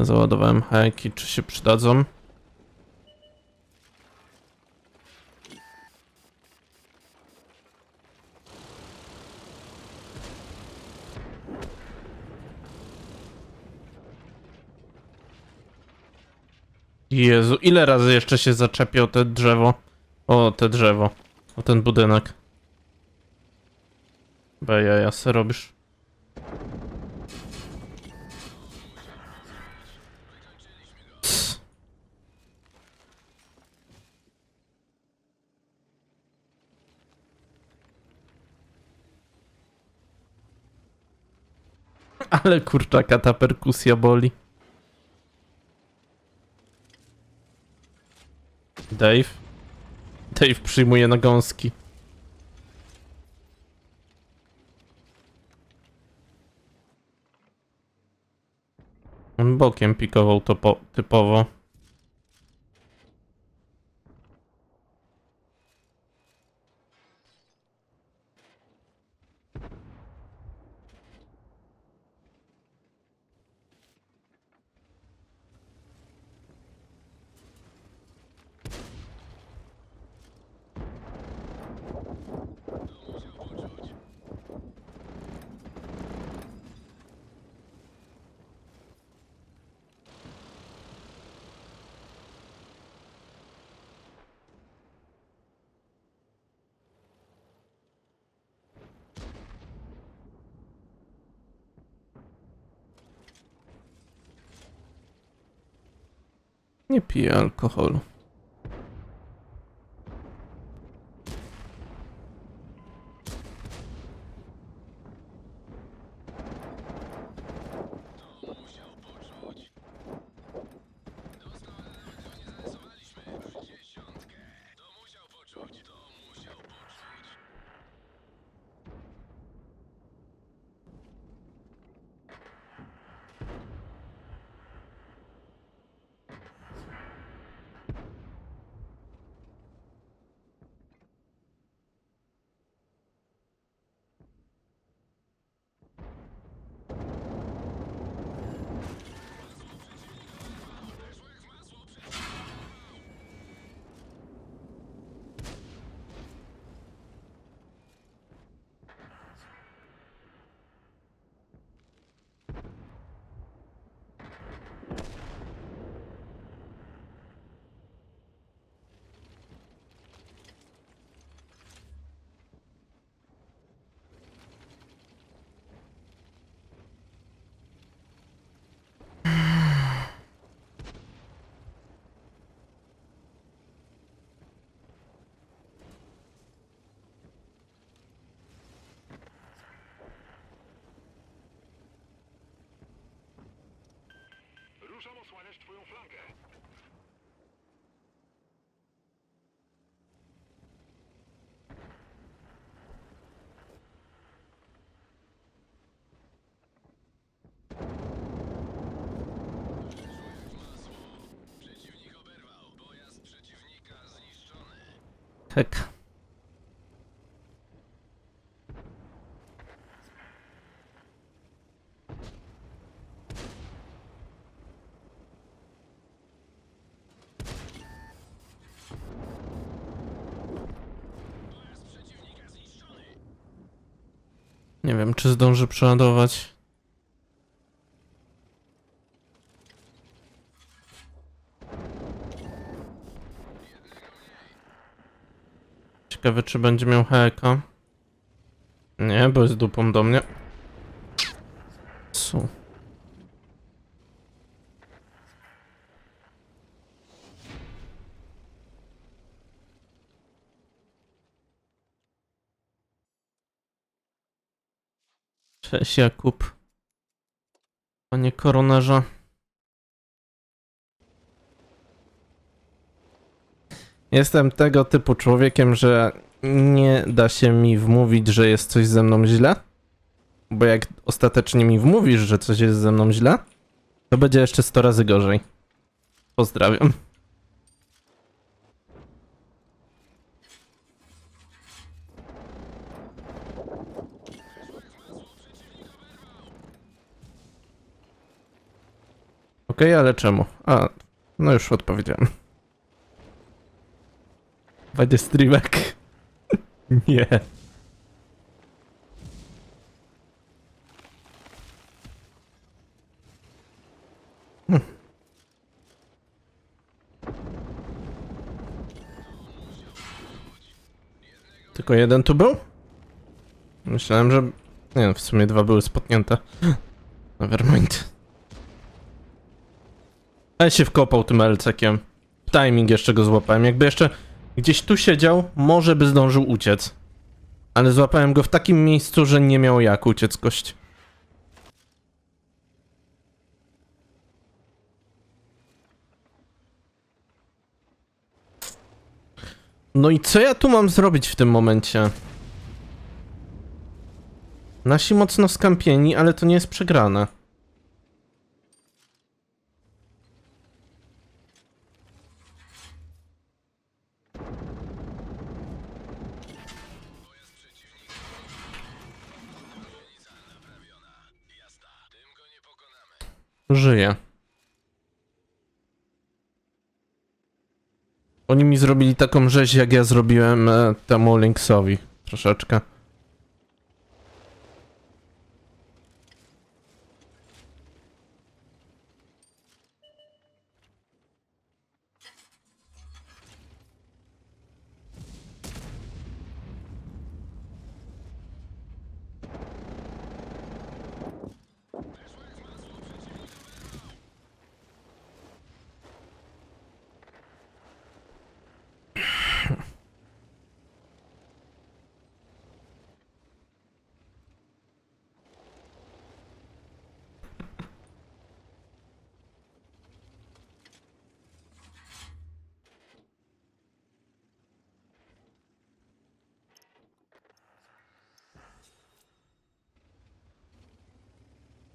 Załadowałem heki, czy się przydadzą? Jezu, ile razy jeszcze się zaczepię o te drzewo? O, te drzewo. O ten budynek. Beja, ja se robisz. Ale kurczaka ta perkusja boli. Dave? Dave przyjmuje nagąski. On bokiem pikował to po, typowo. Nie piję alkoholu. Ruszam osłaniać twoją flankę. Hek. Nie wiem, czy zdąży przeładować. Ciekawe, czy będzie miał heka. Nie, bo jest dupą do mnie. Su. Cześć Jakub. Panie koronarza. Jestem tego typu człowiekiem, że nie da się mi wmówić, że jest coś ze mną źle. Bo jak ostatecznie mi wmówisz, że coś jest ze mną źle, to będzie jeszcze 100 razy gorzej. Pozdrawiam. Okej, ale czemu? A, no już odpowiedziałem. Będzie streamek. Nie. Tylko jeden tu był? Myślałem, że... Nie w sumie dwa były spotnięte. Nevermind. Ale się wkopał tym LCkiem. Timing jeszcze go złapałem. Jakby jeszcze gdzieś tu siedział, może by zdążył uciec. Ale złapałem go w takim miejscu, że nie miał jak uciec kość. No i co ja tu mam zrobić w tym momencie? Nasi mocno skampieni, ale to nie jest przegrane. Żyje. Oni mi zrobili taką rzeź, jak ja zrobiłem e, temu Linksowi. Troszeczkę.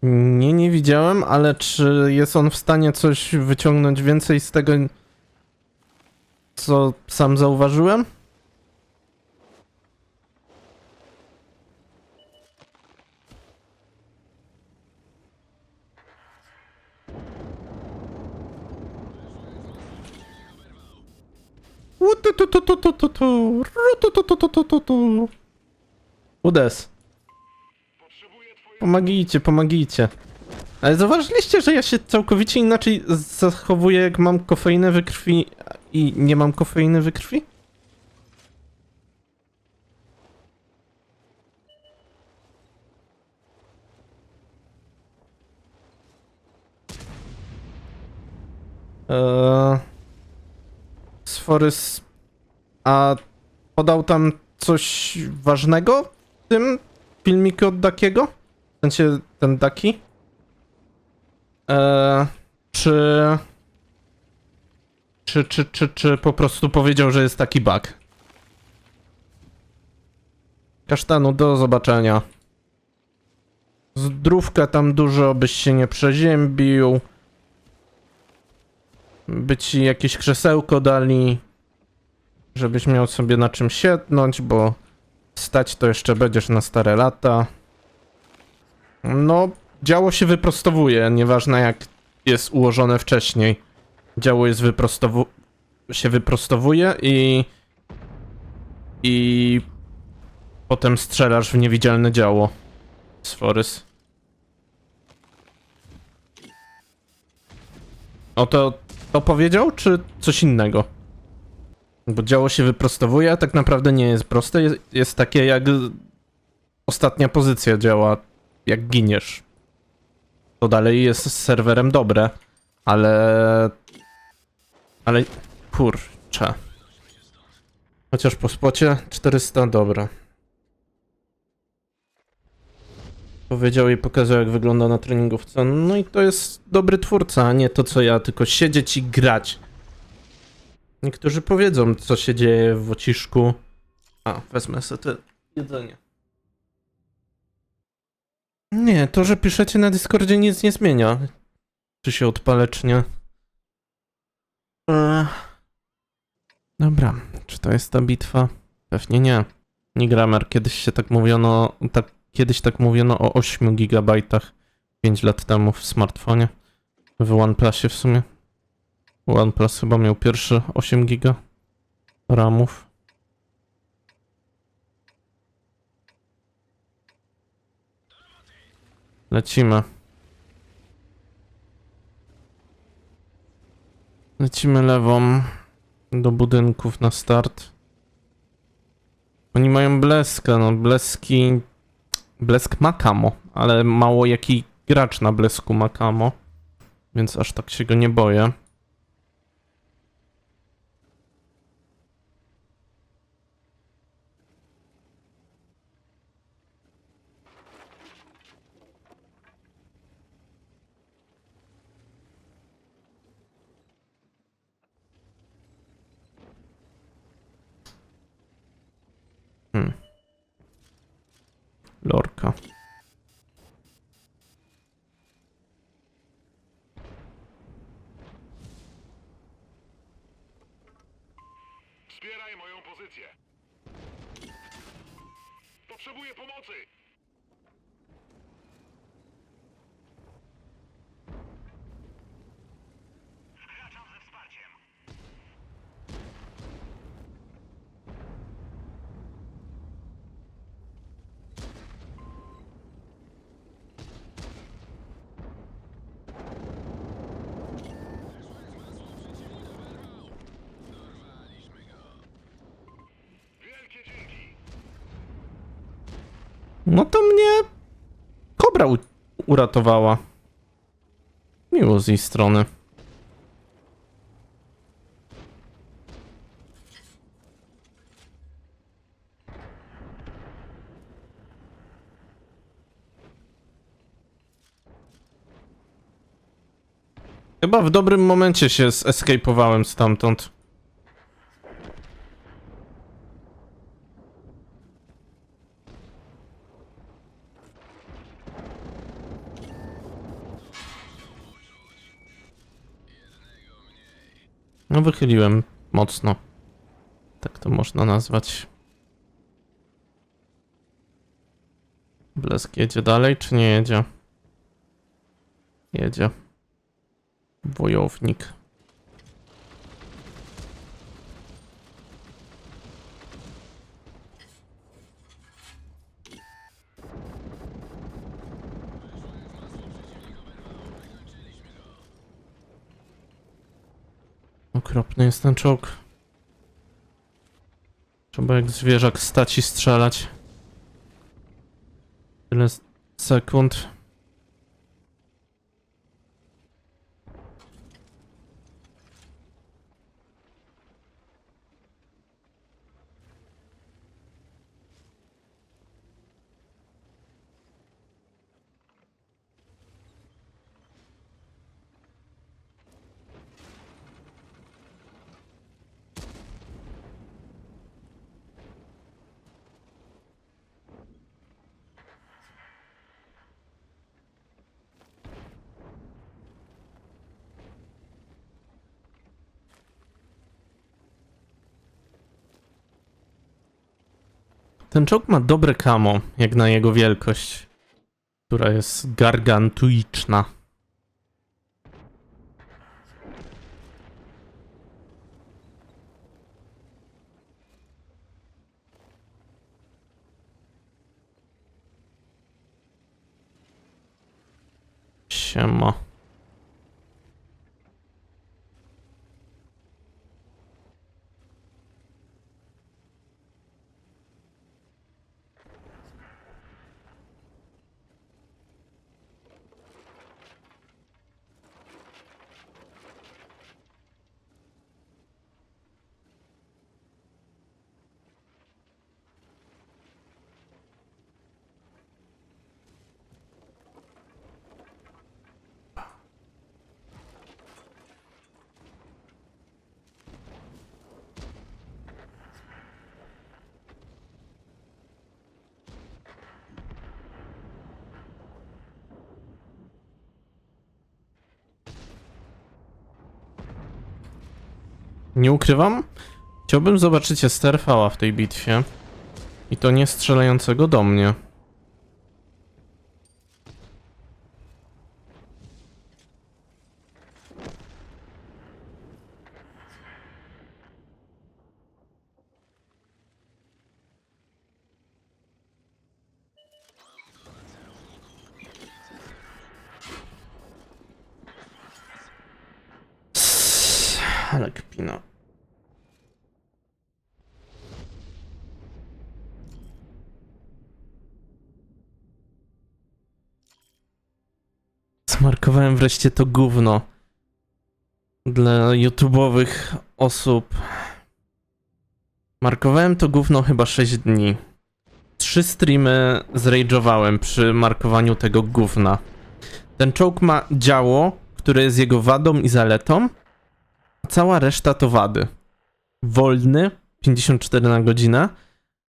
Nie, nie widziałem, ale czy jest on w stanie coś wyciągnąć więcej z tego, co sam zauważyłem? Udes. Pomagijcie, pomagijcie. Ale zauważyliście, że ja się całkowicie inaczej zachowuję, jak mam kofeinę we krwi i nie mam kofeiny we krwi? Eee... Sforys... A podał tam coś ważnego w tym filmiku od Dakiego? W sensie ten Daki? Eee, czy... Czy, czy, czy, czy po prostu powiedział, że jest taki bug? Kasztanu, do zobaczenia. Zdrówka tam dużo, byś się nie przeziębił. By ci jakieś krzesełko dali. Żebyś miał sobie na czym siednąć, bo stać to jeszcze będziesz na stare lata. No, działo się wyprostowuje, nieważne jak jest ułożone wcześniej. Działo jest wyprostowu... się wyprostowuje i... I... Potem strzelasz w niewidzialne działo. Sforys. O to... To powiedział, czy coś innego? Bo działo się wyprostowuje, a tak naprawdę nie jest proste. Jest, jest takie jak ostatnia pozycja działa, jak giniesz. To dalej jest z serwerem dobre, ale... Ale... Kurczę. Chociaż po spocie 400, dobra. Powiedział i pokazał, jak wygląda na treningówce. No i to jest dobry twórca, a nie to co ja, tylko siedzieć i grać. Niektórzy powiedzą, co się dzieje w Wociszku. A, wezmę sobie jedzenie. Nie, to, że piszecie na Discordzie nic nie zmienia. Czy się odpalę, czy nie. Eee. Dobra, czy to jest ta bitwa? Pewnie nie. Nigramer, kiedyś się tak mówiono, tak, kiedyś tak mówiono o 8 gigabajtach 5 lat temu w smartfonie. W OnePlusie w sumie. OnePlus chyba miał pierwszy 8 giga RAMów. Lecimy. Lecimy lewą do budynków na start. Oni mają bleskę, no bleski... Blesk ma kamo, ale mało jaki gracz na blesku ma kamo. Więc aż tak się go nie boję. Lorka. No to mnie kobra uratowała. Miło z jej strony. Chyba w dobrym momencie się escapowałem stamtąd. No wychyliłem mocno. Tak to można nazwać. Blesk jedzie dalej, czy nie jedzie? Jedzie. Wojownik. Okropny jest ten czołg. Trzeba jak zwierzak stać i strzelać. Tyle sekund. Ten czołg ma dobre kamo, jak na jego wielkość, która jest gargantuiczna. Siema. Nie ukrywam, chciałbym zobaczyć Esterfała w tej bitwie. I to nie strzelającego do mnie. ale kpina. Zmarkowałem wreszcie to gówno. Dla YouTube'owych osób. Markowałem to gówno chyba 6 dni. Trzy streamy zrage'owałem przy markowaniu tego gówna. Ten czołg ma działo, które jest jego wadą i zaletą, a cała reszta to wady. Wolny, 54 na godzinę,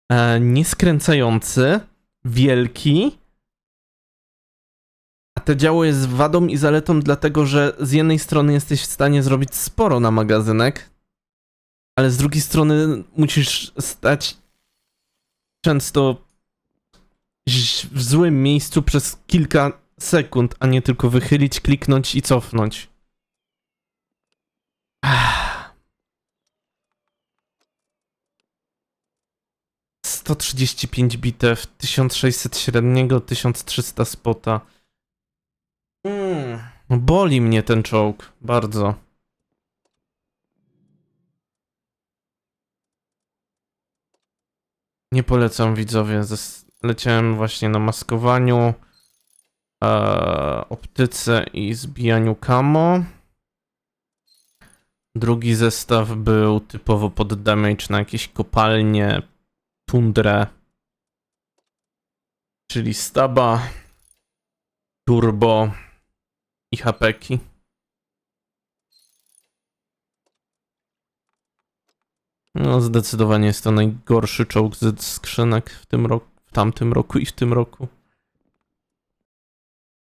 e, nieskręcający, wielki, to działo jest wadą i zaletą dlatego, że z jednej strony jesteś w stanie zrobić sporo na magazynek, ale z drugiej strony musisz stać często w złym miejscu przez kilka sekund, a nie tylko wychylić, kliknąć i cofnąć. Ach. 135 bitew, 1600 średniego, 1300 spota. Mm. Boli mnie ten czołg, bardzo. Nie polecam widzowie. Leciałem właśnie na maskowaniu, e, optyce i zbijaniu camo. Drugi zestaw był typowo pod damage na jakieś kopalnie, tundrę, czyli staba, turbo i hapeki. No, zdecydowanie jest to najgorszy czołg ze skrzynek w tym roku, w tamtym roku i w tym roku.